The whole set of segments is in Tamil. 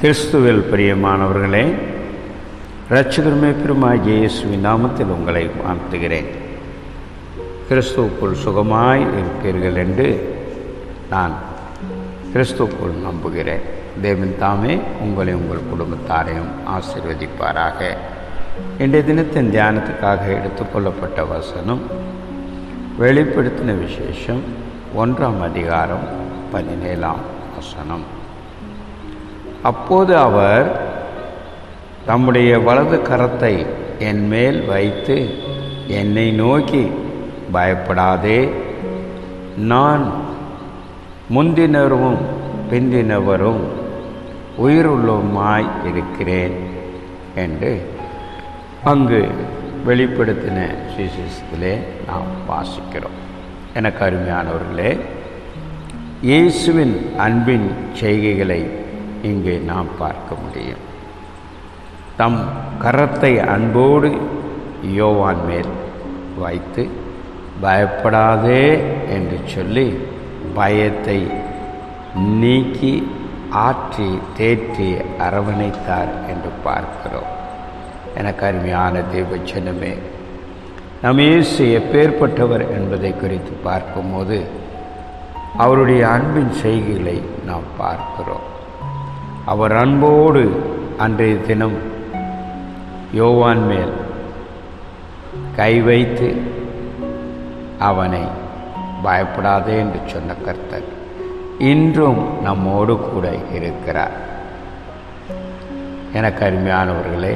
கிறிஸ்துவில் பிரியமானவர்களே இரட்சகருமே பெருமாகிய இயேசுவின் நாமத்தில் உங்களை வாழ்த்துகிறேன். கிறிஸ்துவுக்குள் சுகமாய் இருப்பீர்கள் என்று நான் கிறிஸ்துவுக்குள் நம்புகிறேன். தேவன் தாமே உங்களை உங்கள் குடும்பத்தாரையும் ஆசீர்வதிப்பாராக. இன்றைய தினத்தின் தியானத்துக்காக எடுத்துக்கொள்ளப்பட்ட வசனம் வெளிப்படுத்தின விசேஷம் ஒன்றாம் அதிகாரம் பதினேழாம் வசனம். அப்போது அவர் தம்முடைய வலது கரத்தை என் மேல் வைத்து என்னை நோக்கி பயப்படாதே நான் முந்தினரும் பிந்தினவரும் உயிருள்ளவுமாய் இருக்கிறேன் என்று அங்கு வெளிப்படுத்தின சுவிசேஷத்திலே நாம் வாசிக்கிறோம். எனக்கு அருமையானவர்களே இயேசுவின் அன்பின் செய்கைகளை இங்கே நாம் பார்க்க முடியும். தம் கரத்தை அன்போடு யோவான் மேல் வைத்து பயப்படாதே என்று சொல்லி பயத்தை நீக்கி ஆற்றி தேற்றி அரவணைத்தார் என்று பார்க்கிறோம். எனக்கு அருமையான தேவச்சனமே நம் இயேசு எப்பேற்பட்டவர் என்பதை குறித்து பார்க்கும்போது அவருடைய அன்பின் செய்கைகளை நாம் பார்க்கிறோம். அவர் அன்போடு அன்றைய தினம் யோவான் மேல் கை வைத்து அவனை பயப்படாதே என்று சொன்ன கர்த்தர் இன்றும் நம்மோடு கூட இருக்கிறார். எனக்கு அருமையானவர்களே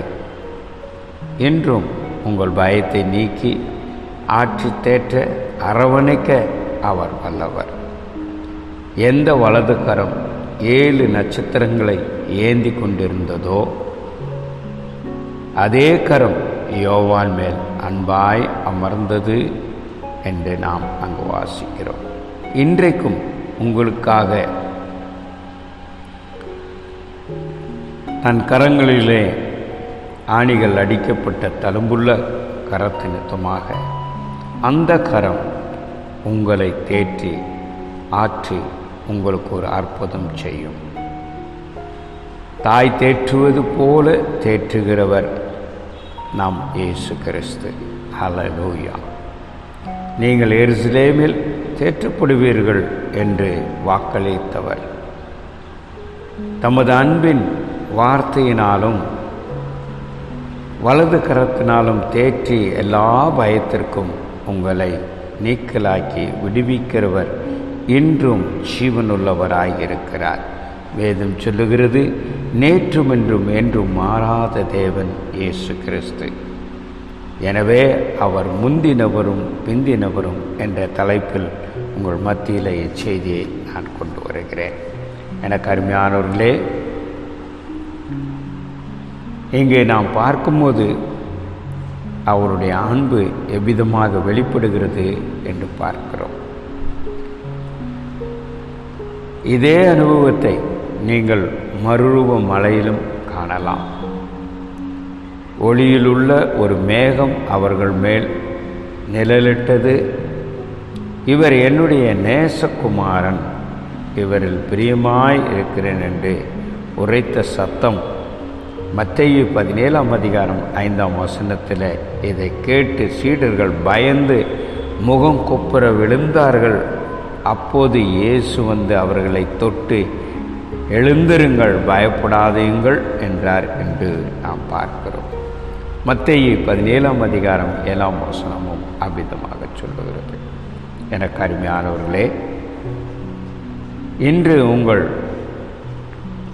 இன்றும் உங்கள் பயத்தை நீக்கி ஆட்சி தேற்ற அரவணைக்க அவர் வல்லவர். எந்த வலது கரம் ஏழு நட்சத்திரங்களை ஏந்தி கொண்டிருந்ததோ அதே கரம் யோவான் மேல் அன்பாய் அமர்ந்தது என்று நாம் அங்கு வாசிக்கிறோம். இன்றைக்கும் உங்களுக்காக தன் கரங்களிலே ஆணிகள் அடிக்கப்பட்ட தழும்புள்ள கரத்து நித்தமாக அந்த கரம் உங்களை தேற்றி ஆற்றி உங்களுக்கு ஒரு அற்புதம் செய்யும். தாய் தேற்றுவது போல தேற்றுகிறவர் நாம் இயேசு கிறிஸ்து. அலலூயா நீங்கள் எருசலேமில் தேற்றப்படுவீர்கள் என்று வாக்களித்தவர். தமது அன்பின் வார்த்தையினாலும் வலது கரத்தினாலும் தேற்றி எல்லா பயத்திற்கும் உங்களை நீக்கலாக்கி விடுவிக்கிறவர் இன்றும் ஜீவனுள்ளவராயிருக்கிறார். வேதம் சொல்லுகிறது நேற்றும் என்றும் என்றும் மாறாத தேவன் இயேசு கிறிஸ்து. எனவே அவர் முந்தினவரும் பிந்தினவரும் என்ற தலைப்பில் உங்கள் மத்தியில் இச்செய்தியை நான் கொண்டு வருகிறேன். எனக்கு அருமையானவர்களே இங்கே நாம் பார்க்கும்போது அவருடைய அன்பு எவ்விதமாக வெளிப்படுகிறது என்று பார்க்கிறோம். இதே அனுபவத்தை நீங்கள் மறுரூப மலையிலும் காணலாம். ஒளியிலுள்ள ஒரு மேகம் அவர்கள் மேல் நிழலிட்டது. இவர் என்னுடைய நேசகுமாரன். இவரில் பிரியமாய் இருக்கிறேன் என்று உரைத்த சத்தம் மத்திய பதினேழாம் அதிகாரம் ஐந்தாம் வசனத்தில் இதை கேட்டு சீடர்கள் பயந்து முகம் குப்புற விழுந்தார்கள். அப்போது இயேசு வந்து அவர்களை தொட்டு எழுந்திருங்கள் பயப்படாதீங்கள் என்றார் என்று நாம் பார்க்கிறோம். மத்திய பதினேழாம் அதிகாரம் ஏழாம் வசனமும் அவ்விதமாக சொல்லுகிறது. எனக்கு அருமையானவர்களே இன்று உங்கள்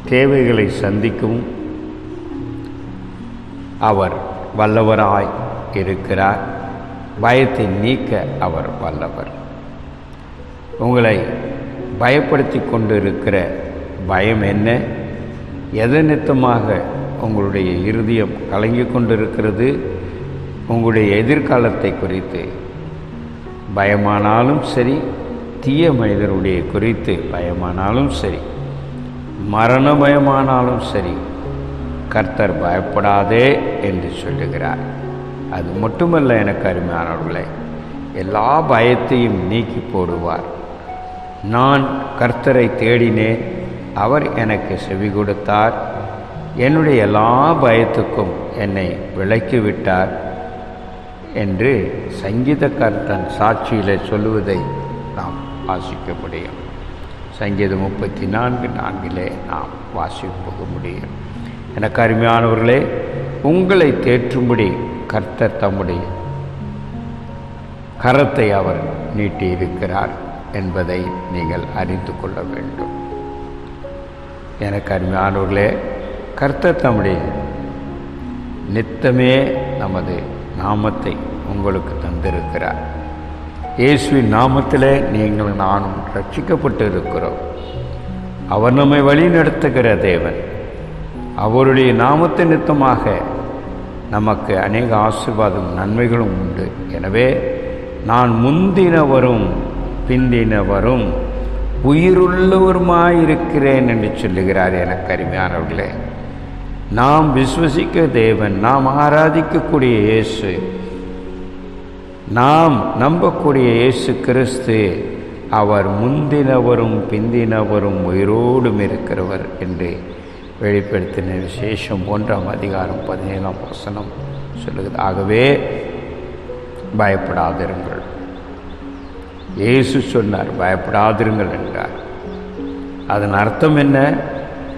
தேவைகளை சந்திக்கவும் அவர் வல்லவராய் இருக்கிறார். பயத்தை நீக்க அவர் வல்லவர். உங்களை பயப்படுத்தி கொண்டு இருக்கிற பயம் என்ன? எதனித்தமாக உங்களுடைய இருதயம் கலங்கி கொண்டிருக்கிறது? உங்களுடைய எதிர்காலத்தை குறித்து. பயமானாலும் சரி தீய மனிதருடைய குறித்து பயமானாலும் சரி மரண பயமானாலும் சரி கர்த்தர் பயப்படாதே என்று சொல்லுகிறார். அது மட்டுமல்ல எனக்கு அருமையானவர்களே எல்லா பயத்தையும் நீக்கி போடுவார். நான் கர்த்தரை தேடினேன் அவர் எனக்கு செவி கொடுத்தார் என்னுடைய எல்லா பயத்துக்கும் என்னை விலக்கிவிட்டார் என்று சங்கீதக்காரன் சாட்சியில் சொல்லுவதை நாம் வாசிக்க முடியும். சங்கீதம் முப்பத்தி நான்கு நான்கிலே நாம் வாசிப்போக முடியும். எனக்கு அருமையானவர்களே உங்களை தேற்றும்படி கர்த்தர் தம்முடைய கரத்தை அவர் நீட்டியிருக்கிறார் என்பதை நீங்கள் அறிந்து கொள்ள வேண்டும். எனக்கு அருமையானவர்களே கர்த்தர் தம்முடைய நித்தமே நமது நாமத்தை உங்களுக்கு தந்திருக்கிறார். இயேசுவின் நாமத்திலே நீங்கள் நானும் ரட்சிக்கப்பட்டு இருக்கிறோம் அவர் நம்மை வழி நடத்துகிற தேவன். அவருடைய நாமத்தை நித்தமாக நமக்கு அநேக ஆசீர்வாதம் நன்மைகளும் உண்டு. எனவே நான் முந்தினவரும் பிந்தினவரும் உயிருள்ளவருமாயிருக்கிறேன் என்று சொல்லுகிறார் எனக்கு அருமையானவர்களே. நாம் விஸ்வசிக்க தேவன் நாம் ஆராதிக்கக்கூடிய இயேசு நாம் நம்பக்கூடிய இயேசு கிறிஸ்து அவர் முந்தினவரும் பிந்தினவரும் உயிரோடும் இருக்கிறவர் என்று வெளிப்படுத்தின விசேஷம் ஒன்றாம் அதிகாரம் பதினேழாம் வசனம் சொல்லுகிறது. ஆகவே பயப்படாதிருங்கள். இயேசு சொன்னார் பயப்படாதிருங்கள் என்றார். அதன் அர்த்தம் என்ன?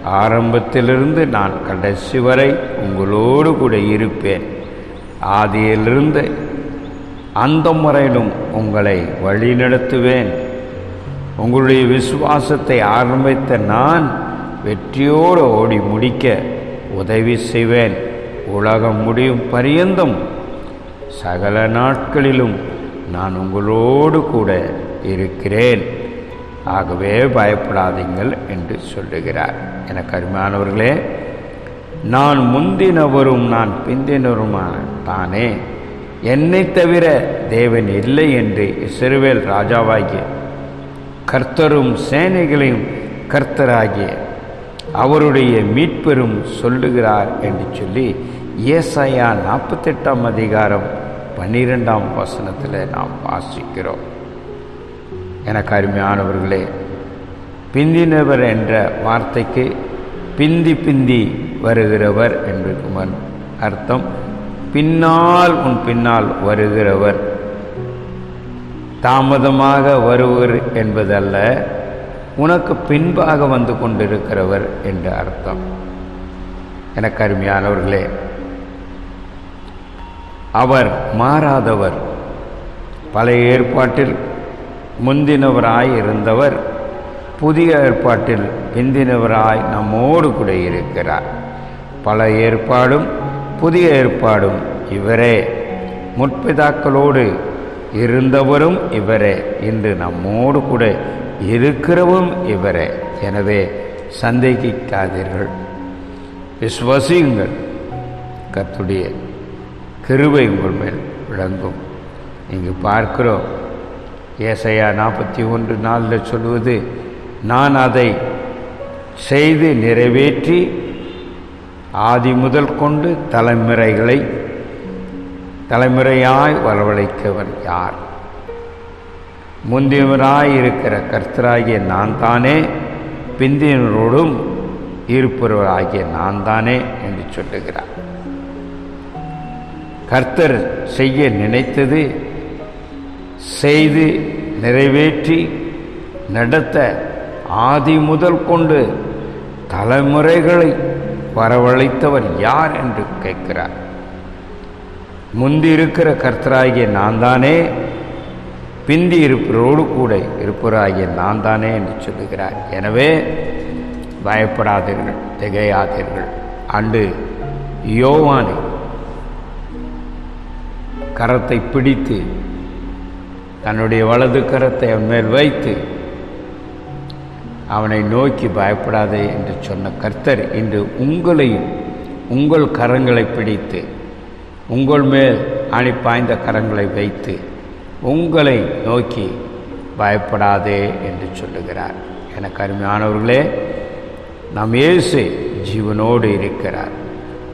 ஆரம்பத்திலிருந்து நான் கடைசி வரை உங்களோடு கூட இருப்பேன். ஆதியிலிருந்து அந்த முறையிலும் உங்களை வழிநடத்துவேன். உங்களுடைய விசுவாசத்தை ஆரம்பித்த நான் வெற்றியோடு ஓடி முடிக்க உதவி செய்வேன். உலகம் முடியும் பரியந்தம். சகல நாட்களிலும் நான் உங்களோடு கூட இருக்கிறேன். ஆகவே பயப்படாதீங்கள் என்று சொல்லுகிறார். என கருமானவர்களே நான் முந்தினவரும் நான் பிந்தினவருமான தானே. என்னை தவிர தேவன் இல்லை என்று இஸ்ரவேல் ராஜாவாகிய கர்த்தரும் சேனைகளையும் கர்த்தராகிய அவருடைய மீட்பெரும் சொல்லுகிறார் என்று சொல்லி ஏசாயா நாற்பத்தெட்டாம் அதிகாரம் பன்னிரெண்டாம் வசனத்தில் நாம் வாசிக்கிறோம். எனக்கு அருமையானவர்களே பிந்தினவர் என்ற வார்த்தைக்கு பிந்தி பிந்தி வருகிறவர் என்று அர்த்தம். பின்னால் உன் பின்னால் வருகிறவர் தாமதமாக வருவர் என்பதல்ல உனக்கு பின்பாக வந்து கொண்டிருக்கிறவர் என்று அர்த்தம். எனக்கு அருமையானவர்களே அவர் மாறாதவர் பழைய ஏற்பாட்டில் முந்தினவராய் இருந்தவர் புதிய ஏற்பாட்டில் பிந்தினவராய் நம்மோடு கூட இருக்கிறார். பல ஏற்பாடும் புதிய ஏற்பாடும் இவரே. முற்பிதாக்களோடு இருந்தவரும் இவரே. இன்று நம்மோடு கூட இருக்கிறவும் இவரே. எனவே சந்தேகிக்காதீர்கள். விஸ்வசியுங்கள் கத்துடைய கிருவை உங்கள் மேல் விளங்கும். இங்கு பார்க்கிறோம். ஏசையா நாற்பத்தி ஒன்று நாளில் சொல்வது நான் அதை செய்து நிறைவேற்றி ஆதி முதல் கொண்டு தலைமுறைகளை தலைமுறையாய் வரவழைக்கவன் யார்? முந்தியவராய் இருக்கிற கர்த்தராகிய நான் தானே பிந்தியவரோடும் இருப்பவராகிய நான் தானே என்று சொல்லுகிறார். கர்த்தர் செய்ய நினைத்தது செய்து நிறைவேற்றி நடத்த ஆதி முதல் கொண்டு தலைமுறைகளை வரவழைத்தவர் யார் என்று கேட்கிறார். முந்தி இருக்கிற கர்த்தராகிய நான் தானே பிந்தி இருப்பவரோடு கூட இருப்பவராகிய நான் தானே என்று சொல்லுகிறார். எனவே பயப்படாதீர்கள் திகையாதீர்கள். அண்டு யோவானை கரத்தை பிடித்து தன்னுடைய வலது கரத்தை அவன் மேல் வைத்து அவனை நோக்கி பயப்படாதே என்று சொன்ன கர்த்தர் இன்று உங்களையும் உங்கள் கரங்களை பிடித்து உங்கள் மேல் அணிப்பாய்ந்த கரங்களை வைத்து உங்களை நோக்கி பயப்படாதே என்று சொல்லுகிறார். எனக்கு அருமையானவர்களே நம் இயேசு ஜீவனோடு இருக்கிறார்.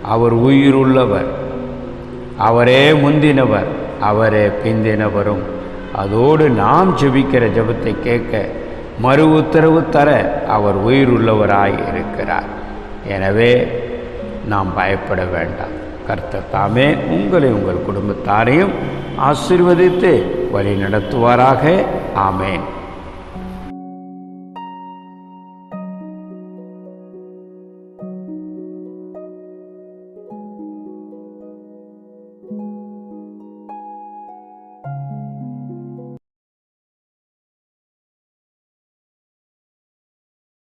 அவர் உயிருள்ளவர். அவரே முந்தினவர். அவரே பிந்தினவரும். அதோடு நாம் ஜெபிக்கிற ஜபத்தை கேட்க மறு உத்தரவு தர அவர் உயிருள்ளவராய் இருக்கிறார். எனவே நாம் பயப்பட வேண்டாம். கர்த்தர் தாமே உங்களை உங்கள் குடும்பத்தாரையும் ஆசீர்வதித்து வழி நடத்துவாராக. ஆமேன்.